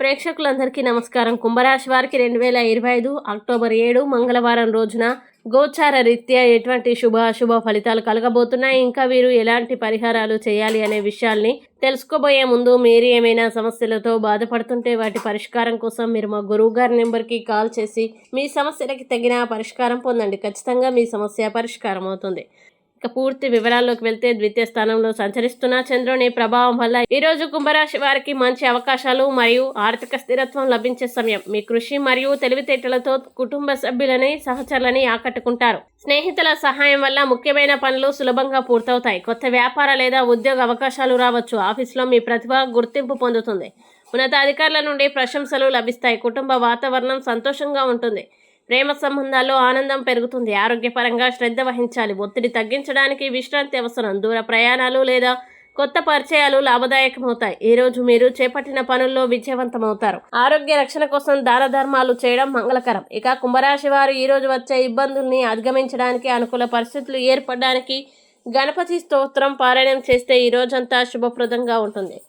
ప్రేక్షకులందరికీ నమస్కారం. కుంభరాశి వారికి రెండు వేల ఇరవై ఐదు అక్టోబర్ ఏడు మంగళవారం రోజున గోచార రీత్యా ఎటువంటి శుభ అశుభ ఫలితాలు కలగబోతున్నాయి? ఇంకా వీరు ఎలాంటి పరిహారాలు చేయాలి అనే విషయాల్ని తెలుసుకోబోయే ముందు మీరు ఏమైనా సమస్యలతో బాధపడుతుంటే వాటి పరిష్కారం కోసం మీరు మా గురువు గారి నెంబర్కి కాల్ చేసి మీ సమస్యలకి తగిన పరిష్కారం పొందండి. ఖచ్చితంగా మీ సమస్య పరిష్కారం అవుతుంది. ఇక పూర్తి వివరాల్లోకి వెళ్తే ద్వితీయ స్థానంలో సంచరిస్తున్న చంద్రుని ప్రభావం వల్ల ఈ రోజు కుంభరాశి వారికి మంచి అవకాశాలు మరియు ఆర్థిక స్థిరత్వం లభించే సమయం. మీ కృషి మరియు తెలివితేటలతో కుటుంబ సభ్యులని సహచరులని ఆకట్టుకుంటారు. స్నేహితుల సహాయం వల్ల ముఖ్యమైన పనులు సులభంగా పూర్తవుతాయి. కొత్త వ్యాపార లేదా ఉద్యోగ అవకాశాలు రావచ్చు. ఆఫీస్లో మీ ప్రతిభ గుర్తింపు పొందుతుంది. ఉన్నతాధికారుల నుండి ప్రశంసలు లభిస్తాయి. కుటుంబ వాతావరణం సంతోషంగా ఉంటుంది. ప్రేమ సంబంధాల్లో ఆనందం పెరుగుతుంది. ఆరోగ్యపరంగా శ్రద్ధ వహించాలి. ఒత్తిడి తగ్గించడానికి విశ్రాంతి అవసరం. దూర ప్రయాణాలు లేదా కొత్త పరిచయాలు లాభదాయకమవుతాయి. ఈ రోజు మీరు చేపట్టిన పనుల్లో విజయవంతమవుతారు. ఆరోగ్య రక్షణ కోసం దాన ధర్మాలు చేయడం మంగళకరం. ఇక కుంభరాశి వారు ఈ రోజు వచ్చే ఇబ్బందుల్ని అధిగమించడానికి అనుకూల పరిస్థితులు ఏర్పడడానికి గణపతి స్తోత్రం పారాయణం చేస్తే ఈ రోజంతా శుభప్రదంగా ఉంటుంది.